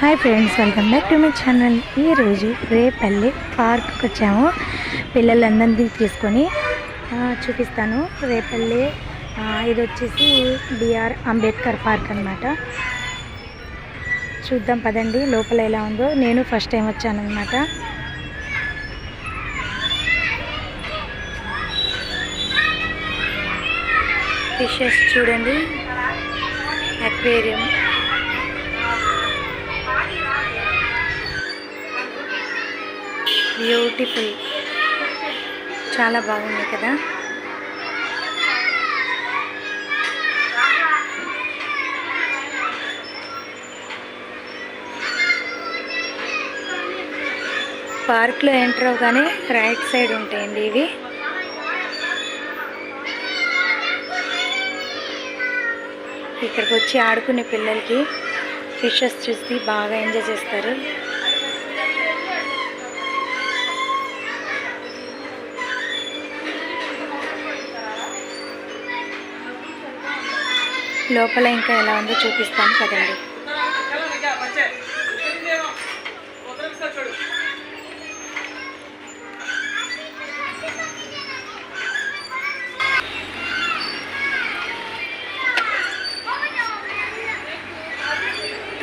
Hi friends welcome back to my channel ఈరోజు రేపల్లి పార్క్కి వచ్చాము పిల్లలందరినీ తీసుకొని చూపిస్తాను. రేపల్లి ఇది వచ్చేసి బిఆర్ అంబేద్కర్ పార్క్ అనమాట చూద్దాం పదండి లోపల ఎలా ఉందో. నేను ఫస్ట్ టైం వచ్చాను అనమాట ఫిషెస్ చూడండి. Aquarium beautiful. చాలా బాగుంది కదా? పార్క్లో ఎంటర్ అవగానే రైట్ సైడ్ ఉంటాయండి ఇవి. ఇక్కడికి వచ్చి ఆడుకునే పిల్లలకి ఫిషెస్ చూసి బాగా ఎంజాయ్ చేస్తారు. లోపల ఇంకా ఎలా ఉందో చూపిస్తాను కదండి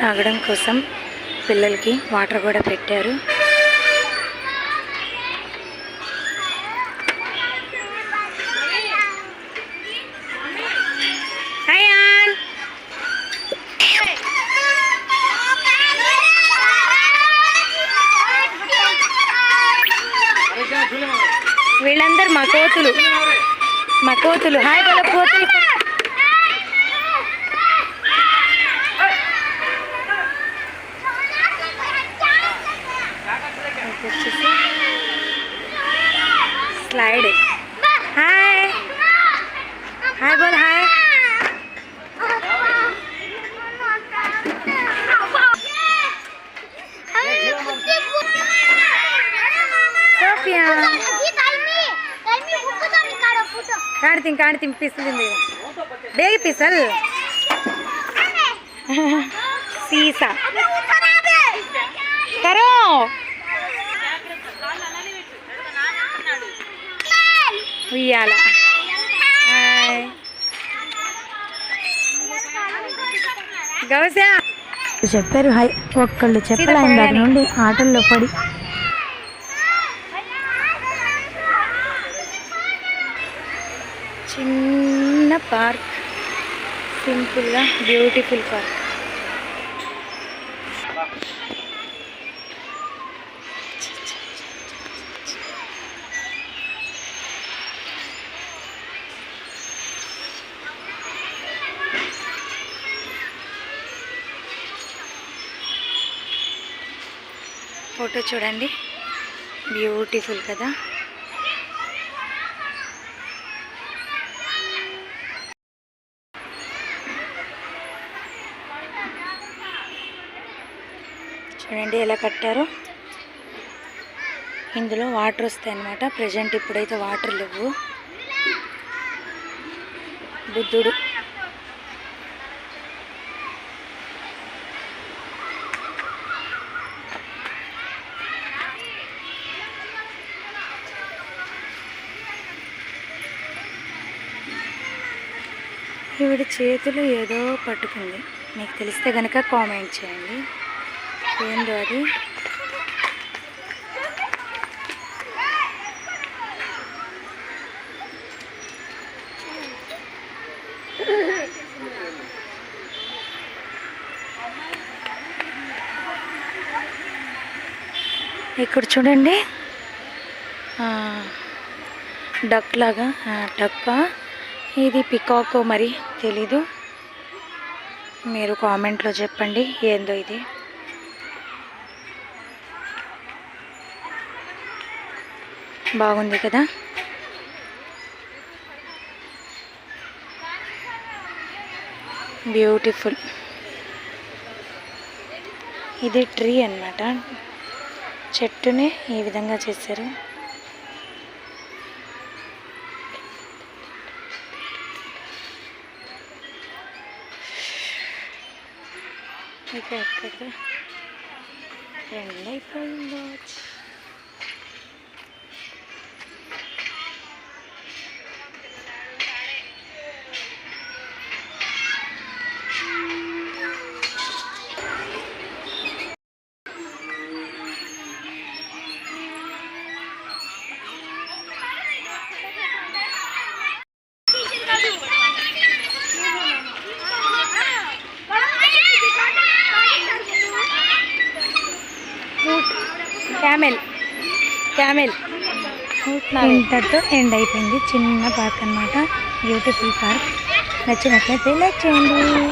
తాగడం కోసం పిల్లలకి వాటర్ కూడా పెట్టారు. వీళ్ళందరూ మా కోతులు. మా కోతులు. హాయ్ వాళ్ళ కోతులు. స్లైడ్. హాయ్. హాయ్ బోల్ హాయ్. సోఫియా. కాడి కాడి తింపిస్తుంది బేగి పిసల్? సీసా. ఉయ్యాల. గౌసా చెప్పారు హాయ్ ఒక్కళ్ళు చెప్పలే దాని నుండి ఆటల్లో పడి చిన్న పార్క్. సింపుల్గా బ్యూటిఫుల్ పార్క్. ఫోటో చూడండి. బ్యూటిఫుల్ కదా. చూడండి ఎలా కట్టారో. ఇందులో వాటర్ వస్తాయి అన్నమాట. ప్రజెంట్ ఇప్పుడైతే వాటర్ లేవు. బుద్ధుడు. ఈవిడ చేతులు ఏదో పట్టుకుంది. మీకు తెలిస్తే కనుక కామెంట్ చేయండి. ఏందో అది ఇక్కడ చూడండి. డక్ లాగా డక్క ఇది పికాకో మరి తెలీదు. మీరు కామెంట్లో చెప్పండి. ఏందో ఇది? బాగుంది కదా? బ్యూటిఫుల్ ఇది ట్రీ అన్నమాట. చెట్టుని ఈ విధంగా చేశారు. ఇక ఎక్కడ? ఎండ్ అయిపోయింది క్యామెల్. క్యామెల్. ఇంతటితో ఎండ్ అయిపోయింది. చిన్న పార్క్ అన్నమాట. Beautiful park. నచ్చినట్లయితే లైక్ చేయండి.